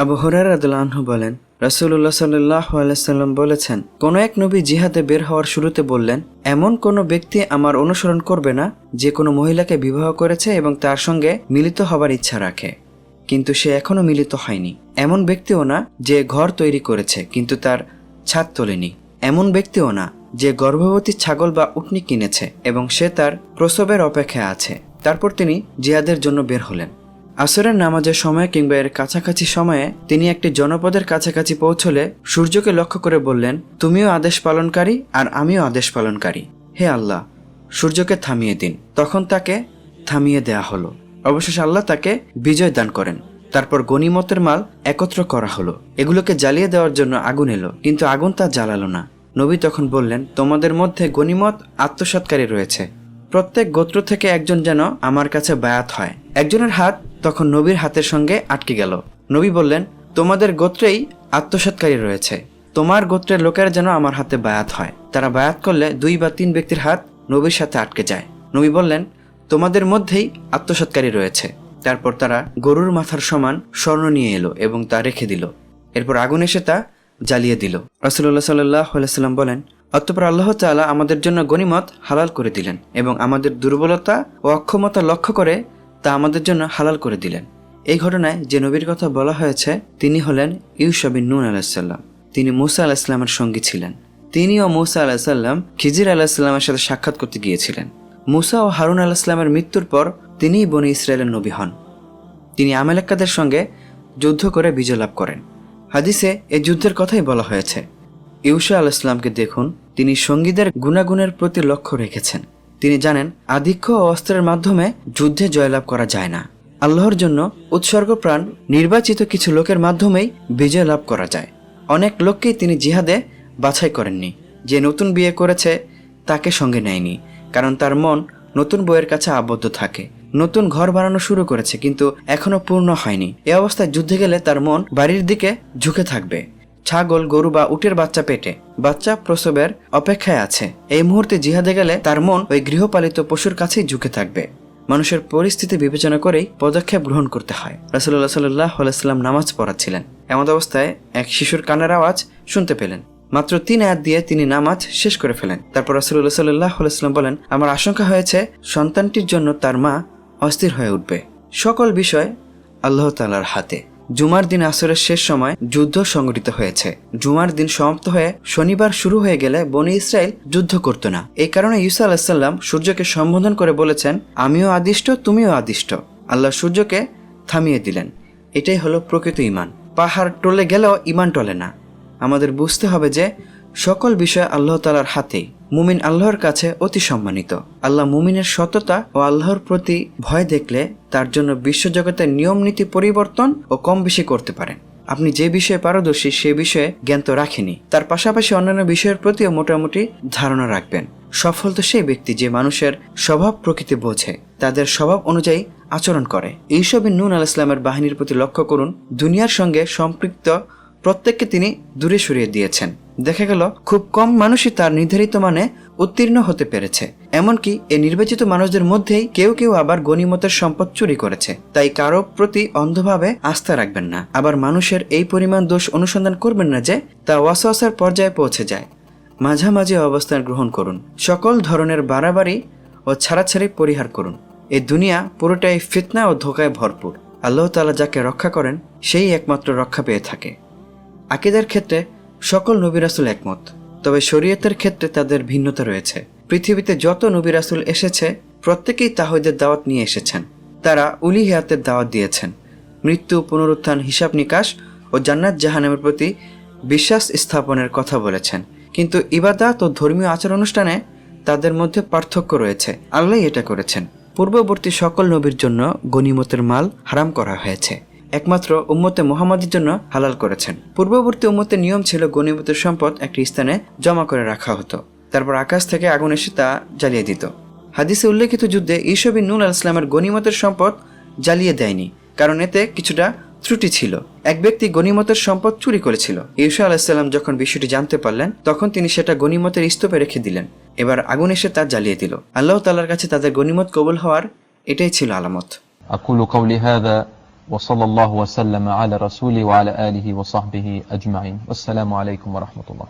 আবু হরারদুল্লাহ বলেন রাসুল্লাহ সাল্লাহ বলেছেন, কোন এক নবী জিহাদে বের হওয়ার শুরুতে বললেন, এমন কোনো ব্যক্তি আমার অনুসরণ করবে না যে কোনো মহিলাকে বিবাহ করেছে এবং তার সঙ্গে মিলিত হবার ইচ্ছা রাখে। কিন্তু সে এখনও মিলিত হয়নি। এমন ব্যক্তিও না যে ঘর তৈরি করেছে, কিন্তু তার ছাদ তোলেনি। এমন ব্যক্তিও না যে গর্ভবতী ছাগল বা উটনি কিনেছে এবং সে তার প্রসবের অপেক্ষায় আছে। তারপর তিনি জিহাদের জন্য বের হলেন। আসরের নামাজের সময় কিংবা এর কাছাকাছি সময়ে তিনি একটি জনপদের কাছাকাছি পৌঁছলে সূর্যকে লক্ষ্য করে বললেন, তুমিও আদেশ পালনকারী আর আমিও আদেশ পালনকারী। হে আল্লাহ, সূর্যকে থামিয়ে দিন। তখন তাকে থামিয়ে দেয়া হলো। অবশেষে আল্লাহ তাকে বিজয় দান করেন। তারপর গনিমতের মাল একত্র করা হলো। এগুলোকে জ্বালিয়ে দেওয়ার জন্য আগুন এলো, কিন্তু আগুন তা জ্বালালো না। নবী তখন বললেন, তোমাদের মধ্যে গনিমত আত্মসৎকারী রয়েছে। প্রত্যেক গোত্র থেকে একজন যেন আমার কাছে বায়াত হয়। একজনের হাত তখন নবীর হাতের সঙ্গে আটকে গেল। নবী বললেন, তোমাদের গোত্রেই আত্মসৎকারী রয়েছে। তোমার গোত্রের লোকেরা যেন আমার হাতে বায়াত হয়। তারা বায়াত করলে দুই বা তিন ব্যক্তির হাত নবীর সাথে আটকে যায়। নবী বললেন, তোমাদের মধ্যেই আত্মসৎকারী রয়েছে। তারপর তারা গরুর মাথার সমান স্বর্ণ নিয়ে এলো এবং তা রেখে দিল। এরপর আগুন এসে তা জ্বালিয়ে দিল। রাসুল্লাহ সাল্লাহ সাল্লাম বলেন, অতঃপর আল্লাহ তাআলা আমাদের জন্য গনিমত হালাল করে দিলেন এবং আমাদের দুর্বলতা ও অক্ষমতা লক্ষ্য করে তা আমাদের জন্য হালাল করে দিলেন। এই ঘটনায় যে নবীর কথা বলা হয়েছে, তিনি হলেন ইউসাবিন নুন আলাহিসাল্লাম তিনি মুসা আলাহিসাল্লামের সঙ্গী ছিলেন। তিনি ও মুসা আলাহিসাল্লাম খিজির আলাহিসাল্লামের সাথে সাক্ষাৎ করতে গিয়েছিলেন। মুসা ও হারুন আলাহিসাল্লামের মৃত্যুর পর তিনিই বনি ইসরায়েলের নবী হন। তিনি আমেলাক্কাদের সঙ্গে যুদ্ধ করে বিজয় লাভ করেন। হাদিসে এই যুদ্ধের কথাই বলা হয়েছে ইউসা আল ইসলামকে দেখুন, তিনি সঙ্গীদের গুণাগুণের প্রতি লক্ষ্য রেখেছেন। তিনি জানেন, আধিক্য অস্ত্রের মাধ্যমে যুদ্ধে জয়লাভ করা যায় না। আল্লাহর জন্য উৎসর্গ প্রাণ নির্বাচিত কিছু লোকের মাধ্যমেই বিজয় লাভ করা যায়। অনেক লোককেই তিনি জিহাদে বাছাই করেননি। যে নতুন বিয়ে করেছে, তাকে সঙ্গে নেয়নি, কারণ তার মন নতুন বইয়ের কাছে আবদ্ধ থাকে। নতুন ঘর বানানো শুরু করেছে, কিন্তু এখনও পূর্ণ হয়নি। এ অবস্থায় যুদ্ধে গেলে তার মন বাড়ির দিকে ঝুঁকে থাকবে। ছাগল, গরু বা উটের বাচ্চা পেটে। বাচ্চা প্রসবের অপেক্ষায় আছে। এই মুহূর্তে জিহাদে গেলে তার মন ওই গৃহপালিত পশুর কাছেই ঝুঁকে থাকবে। মানুষের পরিস্থিতি বিবেচনা করেই পদক্ষেপ গ্রহণ করতে হয়। রাসুল্লাহ সাল্লাহ আলাইসাল্লাম নামাজ পড়াচ্ছিলেন। এমন অবস্থায় এক শিশুর কানের আওয়াজ শুনতে পেলেন। মাত্র তিন আয়াত দিয়ে তিনি নামাজ শেষ করে ফেলেন। তারপর রাসুল্লাহ সাল্লাহ আলাইসাল্লাম বলেন, আমার আশঙ্কা হয়েছে সন্তানটির জন্য তার মা অস্থির হয়ে উঠবে। সকল বিষয় আল্লাহ তালার হাতে। জুমার দিন আসরের শেষ সময় যুদ্ধ সংঘটিত হয়েছে। জুমার দিন সমাপ্ত হয়ে শনিবার শুরু হয়ে গেলে বনি ইসরায়েল যুদ্ধ করত না। এই কারণে ইউসা আলাহিসাল্লাম সূর্যকে সম্বোধন করে বলেছেন, আমিও আদিষ্ট, তুমিও আদিষ্ট। আল্লাহ সূর্যকে থামিয়ে দিলেন। এটাই হলো প্রকৃত ইমান পাহাড় টলে গেলেও ইমান টলে না। আমাদের বুঝতে হবে যে সকল বিষয় আল্লাহ তালার হাতেই। মুমিন আল্লাহর কাছে অতি সম্মানিত। আল্লাহ মুমিনের সততা ও আল্লাহর প্রতি ভয় দেখলে তার জন্য বিশ্বজগতের নিয়ম নীতি পরিবর্তন ও কম বেশি করতে পারেন। আপনি যে বিষয়ে পারদর্শী সে বিষয়ে জ্ঞান তো রাখেনি তার পাশাপাশি অন্যান্য বিষয়ের প্রতিও মোটামুটি ধারণা রাখবেন। সফল তো সেই ব্যক্তি যে মানুষের স্বভাব প্রকৃতি বোঝে, তাদের স্বভাব অনুযায়ী আচরণ করে। এইসবই নুন আল ইসলামের বাহিনীর প্রতি লক্ষ্য করুন। দুনিয়ার সঙ্গে সম্পৃক্ত প্রত্যেককে তিনি দূরে সরিয়ে দিয়েছেন। দেখা গেল, খুব কম মানুষই তার নির্ধারিত মানে উত্তীর্ণ হতে পেরেছে। এমনকি এই নির্বাচিত মানুষদের মধ্যেই কেউ কেউ আবার গণিমতের সম্পদ চুরি করেছে। তাই কারও প্রতি অন্ধভাবে আস্থা রাখবেন না। আবার মানুষের এই পরিমাণ দোষ অনুসন্ধান করবেন না যে, তা ওয়াসওয়াসার পর্যায়ে পৌঁছে যায়। মাঝামাঝি অবস্থান গ্রহণ করুন। সকল ধরনের বাড়াবাড়ি ও ছাড়াছাড়ি পরিহার করুন। এই দুনিয়া পুরোটাই ফিতনা ও ধোকায় ভরপুর। আল্লাহ তালা যাকে রক্ষা করেন, সেই একমাত্র রক্ষা পেয়ে থাকে। আকিদার ক্ষেত্রে সকল নবী রাসুল একমত, তবে শরীয়তের ক্ষেত্রে তাদের ভিন্নতা রয়েছে। পৃথিবীতে যত নবী রাসুল এসেছে, প্রত্যেকেই তাহিদের দাওয়াত নিয়ে এসেছেন। তারা উলি হিয়াতের দাওয়াত দিয়েছেন। মৃত্যু, পুনরুত্থান, হিসাব নিকাশ ও জান্নাত জাহানামের প্রতি বিশ্বাস স্থাপনের কথা বলেছেন। কিন্তু ইবাদাত ও ধর্মীয় আচার অনুষ্ঠানে তাদের মধ্যে পার্থক্য রয়েছে। আল্লাহ এটা করেছেন। পূর্ববর্তী সকল নবীর জন্য গনিমতের মাল হারাম করা হয়েছে। একমাত্র উম্মতে মোহাম্মদের জন্য হালাল করেছেন। পূর্ববর্তী উম্মতের নিয়ম ছিল গণিমতের সম্পদ একটি স্থানে জমা করে রাখা হতো। তারপর আকাশ থেকে আগুন এসে তা জ্বালিয়ে দিত। হাদিসে উল্লেখিত যুদ্ধে ইসবিন নুল আল ইসলামের গণিমতের সম্পদ জ্বালিয়ে দেয়নি, কারণ এতে কিছুটা ত্রুটি ছিল। এক ব্যক্তি গণিমতের সম্পদ চুরি করেছিল। ইউসা আলাহিসাল্লাম যখন বিষয়টি জানতে পারলেন, তখন তিনি সেটা গণিমতের স্তূপে রেখে দিলেন। এবার আগুন এসে তা জ্বালিয়ে দিল। আল্লাহ তাল্লার কাছে তাদের গণিমত কবুল হওয়ার এটাই ছিল আলামত। আকুল وصلى الله وسلم على رسوله وعلى آله وصحبه أجمعين. والسلام عليكم ورحمة الله.